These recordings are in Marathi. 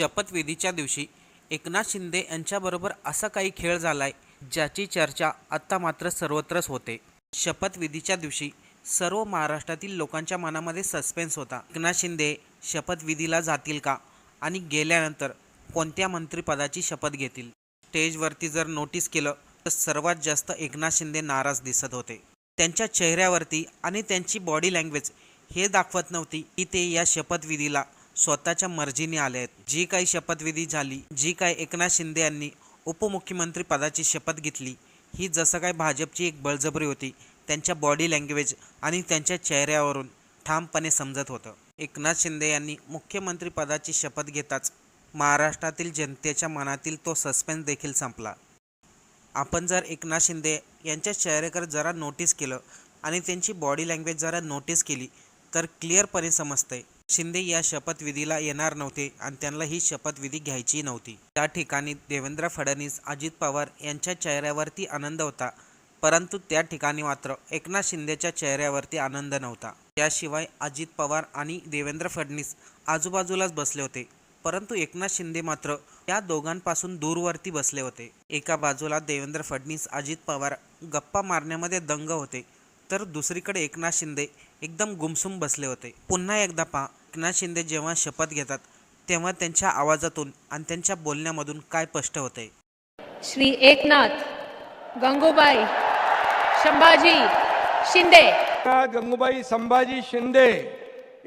शपथविधीच्या दिवशी एकनाथ शिंदे यांच्याबरोबर असा काही खेळ झालाय ज्याची चर्चा आत्ता मात्र सर्वत्रच होते. शपथविधीच्या दिवशी सर्व महाराष्ट्रातील लोकांच्या मनामध्ये सस्पेन्स होता. एकनाथ शिंदे शपथविधीला जातील का? आणि गेल्यानंतर कोणत्या मंत्रिपदाची शपथ घेतील? स्टेजवरती जर नोटीस केलं तर सर्वात जास्त एकनाथ शिंदे नाराज दिसत होते. त्यांच्या चेहऱ्यावरती आणि त्यांची बॉडी लँग्वेज हे दाखवत नव्हती की ते या शपथविधीला स्वतःच्या मर्जीने आले आहेत. जी काही शपथविधी झाली जी काही एकनाथ शिंदे यांनी उपमुख्यमंत्री पदाची शपथ घेतली ही जसं काय भाजपची एक बळजबरी होती त्यांच्या बॉडी लँग्वेज आणि त्यांच्या चेहऱ्यावरून ठामपणे समजत होतं. एकनाथ शिंदे यांनी मुख्यमंत्री पदाची शपथ घेताच महाराष्ट्रातील जनतेच्या मनातील तो सस्पेन्स देखील संपला. आपण जर एकनाथ शिंदे यांच्या चेहऱ्याकडे जरा नोटीस केलं आणि त्यांची बॉडी लँग्वेज जरा नोटीस केली तर क्लिअरपणे समजतंय शिंदे या शपथविधीला येणार नव्हते आणि त्यांना ही शपथविधी घ्यायची नव्हती. त्या ठिकाणी देवेंद्र फडणवीस अजित पवार यांच्या चेहऱ्यावरती आनंद होता परंतु त्या ठिकाणी मात्र एकनाथ शिंदेच्या चेहऱ्यावरती आनंद नव्हता. त्याशिवाय अजित पवार आणि देवेंद्र फडणवीस आजूबाजूलाच बसले होते परंतु एकनाथ शिंदे मात्र या दोघांपासून दूरवरती बसले होते. एका बाजूला देवेंद्र फडणवीस अजित पवार गप्पा मारण्यामध्ये दंग होते तर दुसरीकडे एकनाथ शिंदे एकदम गुमसुम बसले होते. पुन्हा एकदा पहा एकनाथ शिंदे जेव्हा शपथ घेतात तेव्हा त्यांच्या आवाजातून आणि त्यांच्या बोलण्यामधून काय स्पष्ट होते श्री एकनाथ गंगूबाई संभाजी शिंदे. गंगूबाई संभाजी शिंदे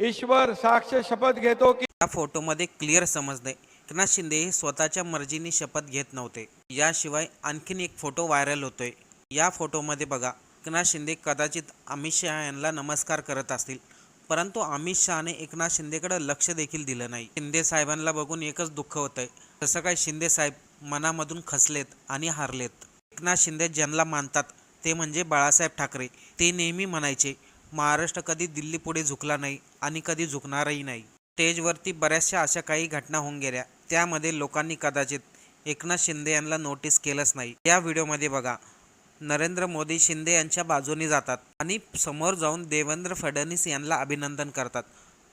ईश्वर साक्ष शपथ घेतो की या फोटोमध्ये क्लिअर समजते एकनाथ शिंदे हे स्वतःच्या मर्जीने शपथ घेत नव्हते. याशिवाय आणखीन एक फोटो व्हायरल होतोय. या फोटोमध्ये बघा एकनाथ शिंदे कदाचित अमित शहा यांना नमस्कार करत असतील. परंतु अमित शहाने एकनाथ शिंदेकडे लक्ष देखील दिलं नाही. शिंदे साहेबांना बघून एकच दुःख होतंय. तसं काय शिंदे साहेब मनामधून खचलेत आणि हारलेत. एकनाथ शिंदे ज्यांना मानतात ते म्हणजे बाळासाहेब ठाकरे. ते नेहमी म्हणायचे महाराष्ट्र कधी दिल्ली पुढे झुकला नाही आणि कधी झुकणारही नाही. स्टेजवरती बऱ्याचशा अशा काही घटना होऊन गेल्या. त्यामध्ये लोकांनी कदाचित एकनाथ शिंदे यांना नोटीस केलंच नाही. या व्हिडिओमध्ये बघा नरेंद्र मोदी शिंदे यांच्या बाजूने जातात आणि समोर जाऊन देवेंद्र फडणवीस यांना अभिनंदन करतात.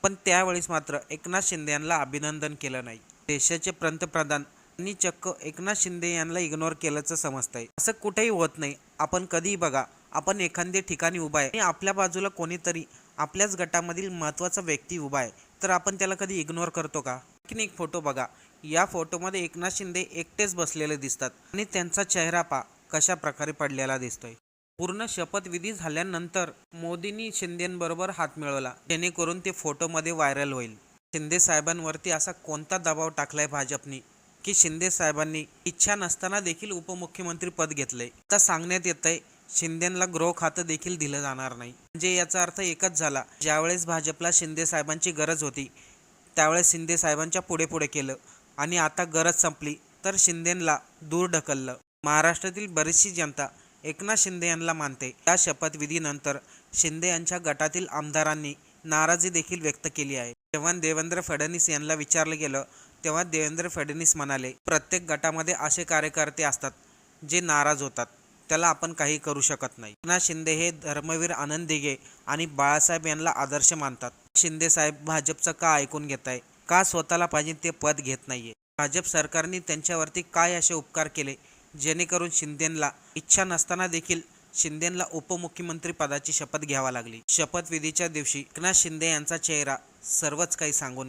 पण त्यावेळेस मात्र एकनाथ शिंदे यांना अभिनंदन केलं नाही. देशाचे पंतप्रधान यांनी चक्क एकनाथ शिंदे यांना इग्नोर केल्याचं समजतंय. असं कुठेही होत नाही. आपण कधीही बघा आपण एखाद्या ठिकाणी उभा आहे आणि आपल्या बाजूला कोणीतरी आपल्याच गटामधील महत्त्वाचा व्यक्ती उभा आहे तर आपण त्याला कधी इग्नोर करतो का? आणखीन एक फोटो बघा. या फोटोमध्ये एकनाथ शिंदे एकटेच बसलेले दिसतात आणि त्यांचा चेहरा पा कशा प्रकारे पडलेला दिसतोय? पूर्ण शपथविधी झाल्यानंतर मोदींनी शिंदेबरोबर हात मिळवला. जेणेकरून ते फोटोमध्ये व्हायरल होईल. शिंदे साहेबांवरती असा कोणता दबाव टाकलाय भाजपनी? की शिंदे साहेबांनी इच्छा नसताना देखील उपमुख्यमंत्री पद घेतलंय? आता सांगण्यात येतंय शिंदेला गृह खातं देखील दिलं जाणार नाही. म्हणजे याचा अर्थ एकच झाला. ज्यावेळेस भाजपला शिंदे साहेबांची गरज होती त्यावेळेस शिंदे साहेबांच्या पुढे पुढे केलं. आणि आता गरज संपली तर शिंदेला दूर ढकललं. महाराष्ट्रातील बरीचशी जनता एकनाथ शिंदे यांना मानते. या शपथविधीनंतर शिंदे यांच्या गटातील आमदारांनी नाराजी देखील व्यक्त केली आहे. जेव्हा देवेंद्र फडणवीस यांना विचारलं गेलं तेव्हा देवेंद्र फडणवीस म्हणाले प्रत्येक गटामध्ये असे कार्यकर्ते असतात जे नाराज होतात. त्याला आपण काही करू शकत नाही. एकनाथ शिंदे हे धर्मवीर आनंद दिघे आणि बाळासाहेब यांना आदर्श मानतात. शिंदे साहेब भाजपचं का ऐकून घेत आहे का स्वतःला पाहिजे ते पद घेत नाहीये? भाजप सरकारने त्यांच्यावरती काय असे उपकार केले? जेणेकरून शिंदेला इच्छा नसताना देखील शिंदेला उपमुख्यमंत्री पदाची शपथ घ्यावा लागली. शपथविधीच्या दिवशी एकनाथ शिंदे यांचा चेहरा सर्वच काही सांगून